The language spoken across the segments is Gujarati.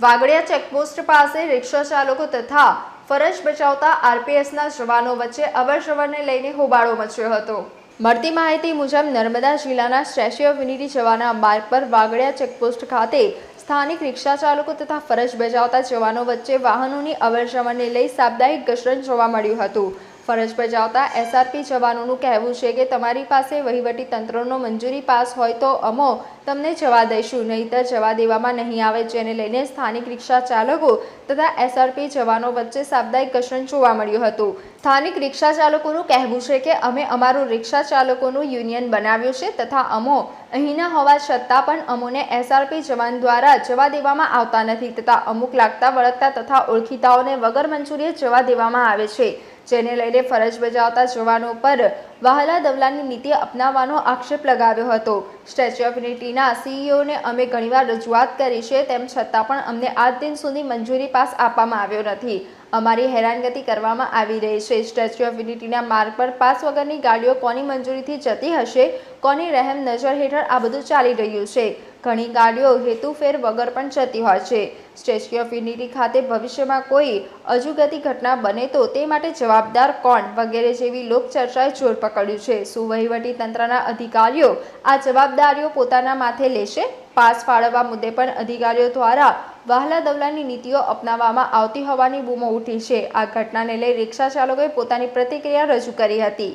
વાગડિયા ચેકપોસ્ટ પાસે રિક્ષા ચાલકો તથા ફરજ બચાવતા આરપીએસના જવાનો વચ્ચે અવરજવરને લઈને હોબાળો મચ્યો હતો. મળતી માહિતી મુજબ નર્મદા જિલ્લાના સ્ટેચ્યુ ઓફ યુનિટી જવાના માર્ગ પર વાગડિયા ચેકપોસ્ટ ખાતે સ્થાનિક રિક્ષા ચાલકો તથા ફરજ બજાવતા જવાનો વચ્ચે વાહનોની અવરજવરને લઈ સાપ્તાહિક ઘર્ષણ જોવા મળ્યું હતું. ફરજ બજાવતા એસઆરપી જવાનોનું કહેવું છે કે તમારી પાસે વહીવટી તંત્રનો મંજૂરી પાસ હોય તો અમો, તમને જવા દઈશું, નહીંતર જવા દેવામાં નહીં આવે, જેને લઈને સ્થાનિક રિક્ષા ચાલકો તથા એસઆરપી જવાનો વચ્ચે સાપ્તાહિક ઘર્ષણ જોવા મળ્યું હતું. સ્થાનિક રિક્ષા ચાલકોનું કહેવું છે કે અમે અમારું રિક્ષા ચાલકોનું યુનિયન બનાવ્યું છે તથા અમો, અહીંના હોવા છતાં પણ અમોને એસઆરપી જવાન દ્વારા જવા દેવામાં આવતા નથી તથા અમુક લાગતા વળગતા તથા ઓળખીતાઓને વગર મંજૂરીએ જવા દેવામાં આવે છે. જેને લઈને ફરજ બજાવતા જવાનો પર વહાલા દવલાની નીતિ અપનાવવાનો આક્ષેપ લગાવ્યો હતો. સ્ટેચ્યુ ઓફ યુનિટીના સીઈઓને અમે ઘણીવાર રજૂઆત કરી છે, તેમ છતાં પણ અમને આજ દિન સુધી મંજૂરી પાસ આપવામાં આવ્યો નથી. અમારી હેરાનગતિ કરવામાં આવી રહી છે. સ્ટેચ્યુ ઓફ યુનિટીના માર્ગ પર પાસ વગરની ગાડીઓ કોની મંજૂરીથી જતી હશે, કોની રહેમ નજર હેઠળ આ બધું ચાલી રહ્યું છે? ઘણી ગાડીઓ હેતુફેર વગર પણ જતી હોય છે. સ્ટેચ્યુ ઓફ યુનિટી ખાતે ભવિષ્યમાં કોઈ અજુગતી ઘટના બને તો તે માટે જવાબદાર કોણ વગેરે જેવી લોકચર્ચાએ જોર પકડ્યું છે. શું તંત્રના અધિકારીઓ આ જવાબદારીઓ પોતાના માથે લેશે. પાસ ફાળવવા મુદ્દે પણ અધિકારીઓ દ્વારા વહાલા દવલાની નીતિઓ અપનાવવામાં આવતી હોવાની બૂમો ઉઠી છે. આ ઘટનાને લઈ રિક્ષા ચાલકોએ પોતાની પ્રતિક્રિયા રજૂ કરી હતી.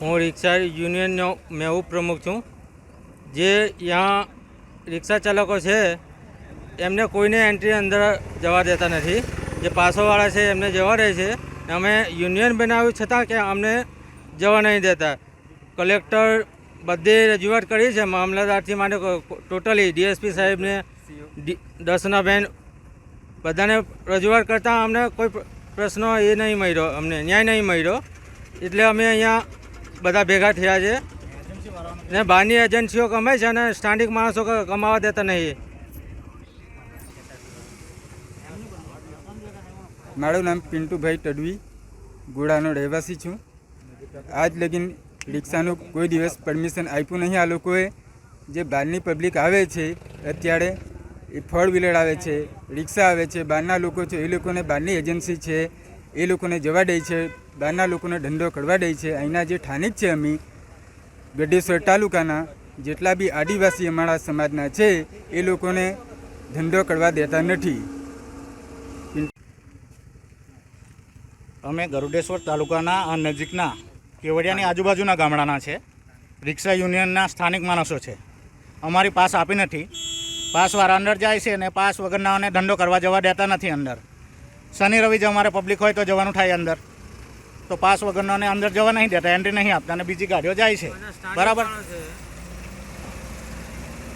હું રિક્ષા યુનિયનનો મેં પ્રમુખ છું. જે यहाँ રિક્ષા ચાલકો છે, એમને કોઈને એન્ટ્રી અંદર જવા દેતા નથી. જે પાસોવાળા છે, એમને જવા રહે છે. અમે યુનિયન બનાવ્યું છતાં કે અમને જવા નહીં દેતા. કલેક્ટર બધે રજૂઆત કરી છે, મામલતદારથી માટે ટોટલી ડીએસપી સાહેબને દર્શનાબેન બધાને રજૂઆત કરતાં અમને કોઈ પ્રશ્ન એ નહીં મળ્યો અમને, ન્યાય નહીં મળ્યો. એટલે અમે અહીંયા બધા ભેગા થયા છે. ને બહારની એજન્સીઓ કમાય છે અને સ્થાનિક માણસો કમાવા દેતા નહીં. મારું નામ પિન્ટુભાઈ તડવી ગોળાનો રહેવાસી છું. આજ લગીન રિક્ષાનું કોઈ દિવસ પરમિશન આપ્યું નહીં આ લોકોએ. જે બહારની પબ્લિક આવે છે, અત્યારે એ ફોર વ્હીલર આવે છે, રિક્ષા આવે છે, બહારના લોકો છે, એ લોકોને બહારની એજન્સી છે, એ લોકોને જવા દે છે, બહારના લોકોને ધંધો કરવા દે છે. અહીંના જે સ્થાનિક છે અમે ગઢેશ્વર તાલુકાના જેટલા બી આદિવાસી અમારા સમાજના છે, એ લોકોને ધંધો કરવા દેતા નથી. અમે ગરુડેશ્વર તાલુકાના નજીકના કેવડિયાની આજુબાજુના ગામડાના છે. રિક્ષા યુનિયનના સ્થાનિક માણસો છે. અમારી પાસ આપી નથી. પાસવાળા અંદર જાય છે અને પાસ વગરનાઓને ધંધો કરવા જવા દેતા નથી અંદર. શનિ રવિ જો અમારે પબ્લિક હોય તો જવાનું થાય અંદર. તો પાસ વગરનોને અંદર જવા નહીં દેતા એન્ટ્રી નહીં આપતા અને બીજી ગાડીઓ જાય છે. બરાબર.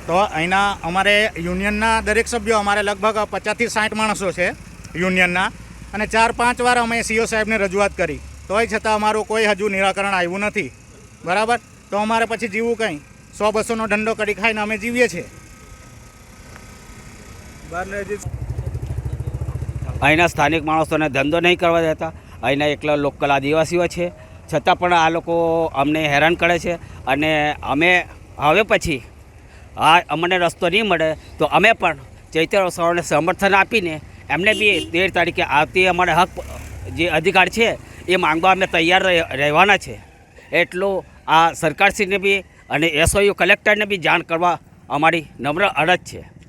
તો અહીંના અમારે યુનિયનના દરેક સભ્યો અમારે લગભગ પચાસથી સાઠ માણસો છે યુનિયનના. અને ચાર પાંચ વાર અમે સીઓ સાહેબને રજૂઆત કરી. તોય છતાં અમારું કોઈ હજુ નિરાકરણ આવ્યું નથી. બરાબર? તો અમારે પછી જીવવું કંઈ? સો બસોનો ધંધો કરી ખાઈને અમે જીવીએ છીએ. અહીંના સ્થાનિક માણસોને ધંધો નહીં કરવા દેતા. અહીંના એકલા લોકલ આદિવાસીઓ છે. છતાં પણ આ લોકો અમને હેરાન કરે છે અને અમે હવે પછી આ અમને રસ્તો નહીં મળે તો અમે પણ ચૈત્ર ઉત્સવને સમર્થન આપીને એમને બી તેર તારીખે આવતી અમારા હક જે અધિકાર છે એ માંગવા અમે તૈયાર રહે- રહેવાના છે. એટલું આ સરકારશ્રીને બી અને એસઓયુ કલેક્ટરને બી જાણ કરવા અમારી નમ્ર અરજ છે.